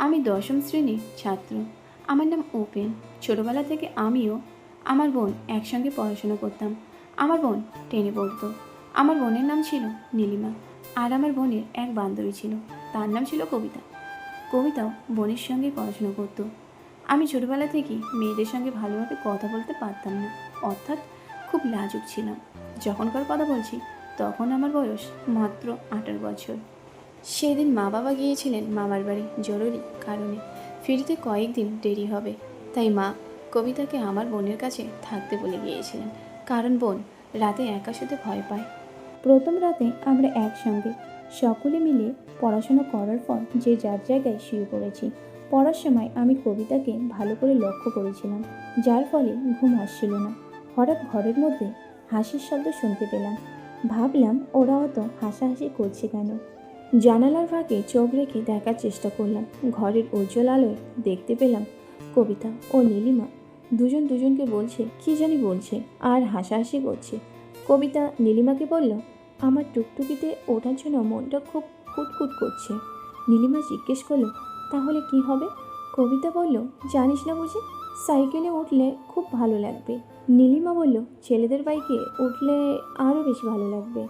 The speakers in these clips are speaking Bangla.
আমি দশম শ্রেণির ছাত্র। আমার নাম ওপেন ছোটবেলা থেকে আমিও আমার বোন একসঙ্গে পড়াশুনো করতাম। আমার বোন টেনে পড়তো। আমার বোনের নাম ছিল নীলিমা। আর আমার বোনের এক বান্ধবী ছিল। তার নাম ছিল কবিতা। কবিতাও বোনের সঙ্গে পড়াশুনো করতো। আমি ছোটবেলা থেকেই মেয়েদের সঙ্গে ভালোভাবে কথা বলতে পারতাম না। অর্থাৎ খুব লাজুক ছিলাম। যখনকার কথা বলছি, তখন আমার বয়স মাত্র আঠারো বছর। সেদিন মা বাবা গিয়েছিলেন মামার বাড়ি জরুরি কারণে। ফিরতে কয়েকদিন দেরি হবে। তাই মা কবিতাকে আমার বোনের কাছে থাকতে বলে গিয়েছিলেন। কারণ বোন রাতে একা শুতে ভয় পায়। প্রথম রাতে আমরা একসঙ্গে সকলে মিলে পড়াশোনা করার পর যে যার জায়গায় শুয়ে পড়েছি, পড়ার সময় আমি কবিতাকে ভালো করে লক্ষ্য করেছিলাম, যার ফলে ঘুম আসছিল না। হঠাৎ ঘরের মধ্যে হাসির শব্দ শুনতে পেলাম। ভাবলাম ওরা অত হাসাহাসি করছে কেন? জানালার ফাঁকে চোখ রেখে দেখার চেষ্টা করলাম। ঘরের উজ্জ্বল আলোয় দেখতে পেলাম কবিতা ও নীলিমা। দুজন দুজনকে বলছে, কি জানি বলছে? আর হাসাহাসি করছে। কবিতা নীলিমাকে বলল, আমার টুকটুকিতে ওঠার জন্য মনটা খুব কুটকুট করছে। নীলিমা জিজ্ঞেস করল, তাহলে কি হবে? কবিতা বলল, জানিস না বুঝি, সাইকেলে উঠলে খুব ভালো লাগবে। নীলিমা বলল, ছেলেদের বাইকে উঠলে আরও বেশি ভালো লাগবে।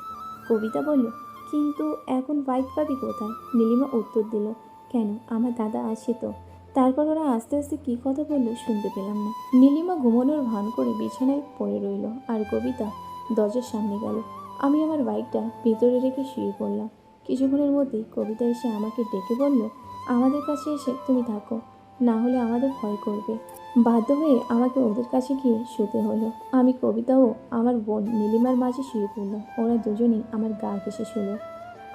কবিতা বলল কিন্তু এখন বাইক পাবি কোথায়? নীলিমা উত্তর দিল, কেন? আমার দাদা আছে তো। তারপর ওরা আস্তে আস্তে কী কথা বলল শুনতে পেলাম না। নীলিমা ঘুমানোর ভান করে বিছানায় পড়ে রইল আর কবিতা দরজার সামনে গেল। আমি আমার বাইকটা ভিতরে রেখে শুয়ে পড়লাম। কিছুক্ষণের মধ্যেই কবিতা এসে আমাকে ডেকে বলল, আমাদের কাছে এসে তুমি থাকো। না হলে আমাদের ভয় করবে। বাধ্য হয়ে আমাকে ওদের কাছে গিয়ে শুতে হলো। আমি কবিতাও আমার বোন নীলিমার মাঝে শুয়ে পড়লাম ওরা দুজনেই আমার গা ঘেসে শুলো।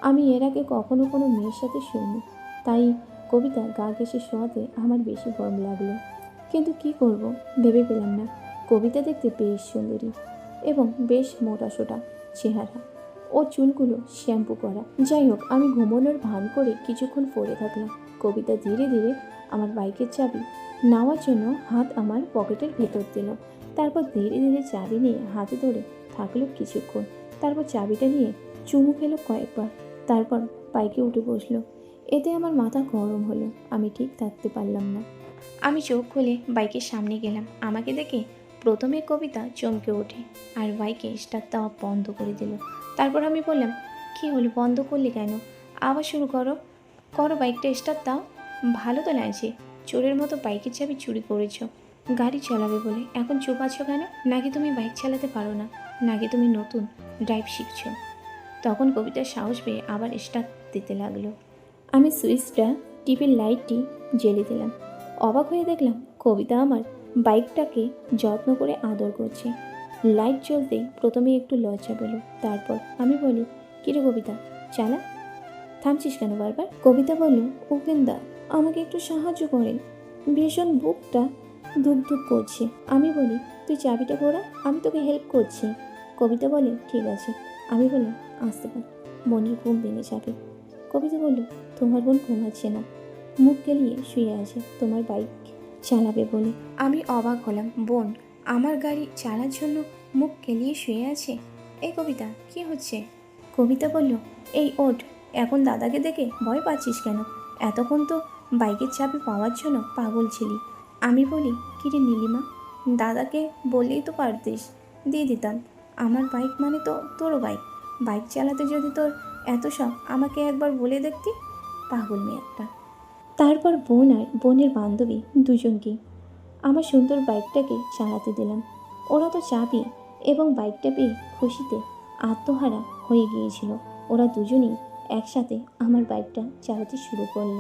আমি এর আগে কখনো কোনো মেয়ের সাথে শুইনি। তাই কবিতা গা ঘেসে শোয়াতে আমার বেশি গরম লাগল। কিন্তু কি করব? ভেবে পেলাম না। কবিতা দেখতে বেশ সুন্দরী এবং বেশ মোটা সোটা চেহারা। ও চুলগুলো শ্যাম্পু করা। যাই হোক, আমি ঘুমানোর ভান করে কিছুক্ষণ পড়ে থাকলাম। কবিতা ধীরে ধীরে আমার বাইকের চাবি নেওয়ার জন্য হাত আমার পকেটের ভেতর দিল। তারপর ধীরে ধীরে চাবি নিয়ে হাতে ধরে থাকল কিছুক্ষণ। তারপর চাবিটা নিয়ে চুমু খেলো কয়েকবার। তারপর বাইকে উঠে বসল। এতে আমার মাথা গরম হলো। আমি ঠিক থাকতে পারলাম না। আমি চোখ খুলে বাইকের সামনে গেলাম। আমাকে দেখে প্রথমে কবিতা চমকে ওঠে আর বাইকে স্টার্ট দেওয়া বন্ধ করে দিল। তারপর আমি বললাম, কি হলো? বন্ধ করলে কেন? আবার শুরু করো। করো বাইকটা স্টার্ট দাও। ভালো তো লাগছে। চোরের মতো বাইকের চাবি চুরি করেছ। গাড়ি চালাবে বলে। এখন চুপ আছো কেন? নাকি তুমি বাইক চালাতে পারো না? নাকি তুমি নতুন? ড্রাইভ শিখছো। তখন কবিতার সাহস পেয়ে আবার স্টার্ট দিতে লাগল। আমি সুইচটা, টিভির লাইটটি জ্বেলে দিলাম। অবাক হয়ে দেখলাম কবিতা আমার বাইকটাকে যত্ন করে আদর করছে। লাইট জ্বলতেই প্রথমে একটু লজ্জা পেল। তারপর আমি বলি, কিরে কবিতা, চালা? থামছিস কেন বারবার? কবিতা বলল উপেন্দা আমাকে একটু সাহায্য করেন। ভীষণ বুকটা ধুক ধুক করছে। আমি বলি, তুই চাবিটা ঘোরা, আমি তোকে হেল্প করছি। কবিতা বলে, ঠিক আছে। আমি বললাম আসতে পার মনের ঘুম ভেঙে যাবে। কবিতা বলল, তোমার বোন ঘুমাচ্ছে না। মুখ গেলিয়ে শুয়ে আছে, তোমার বাইক চালাবে বলে। আমি অবাক হলাম, বোন, আমার গাড়ি চালার জন্য মুখ গেলিয়ে শুয়ে আছে? এই কবিতা, কি হচ্ছে? কবিতা বলল, এই ওঠ। এখন দাদাকে দেখে ভয় পাচ্ছিস কেন? এতক্ষণ তো বাইকের চাবি পাওয়ার জন্য পাগল ছিলি। আমি বলি, কিরে নীলিমা, দাদাকে বললেই তো পারতিস। দিয়ে দিতাম। আমার বাইক মানে তো তোরও বাইক। বাইক চালাতে যদি তোর এত শখ, আমাকে একবার বলে দেখতি, পাগল মেয়ে একটা। তারপর বোন আর বোনের বান্ধবী দুজনকে আমার সুন্দর বাইকটাকে চালাতে দিলাম। ওরা তো চাবি এবং বাইকটা পেয়ে খুশিতে আত্মহারা হয়ে গিয়েছিল। ওরা দুজনেই একসাথে আমার বাইকটা চালাতে শুরু করল।